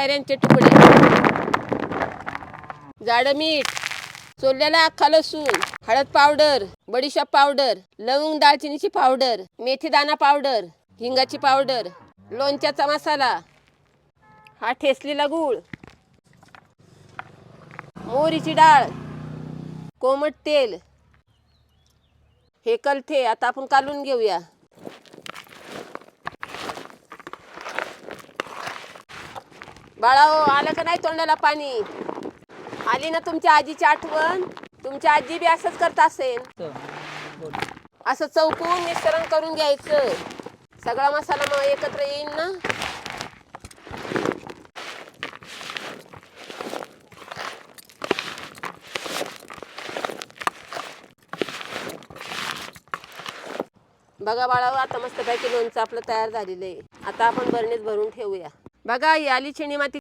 पायऱ्यांचे तुकडे जाडं मीठ सोलल्याला अख्खा लसूण हळद पावडर बडीशेप पावडर लवंग दालचिनीची पावडर मेथी दाना पावडर हिंगाची पावडर लोणच्याचा मसाला हा ठेसलेला गूळ मोहरीची डाळ कोमट तेल हे कलथे आता आपण कालून घेऊया. बाळाओ हो, आलं का नाही तोंडाला पाणी? आली ना तुमच्या आजीची आठवण? तुमची आजी बी असंच करत असेल. असं चौकून मिश्रण करून घ्यायचं. सगळा मसाला मग एकत्र येईल ना? बघा बाळावर हो, आता मस्तपैकी लोणचं आपलं तयार झालेलं आहे. आता आपण बरणीत भरून ठेवूया. बघा ही आली चिणी माती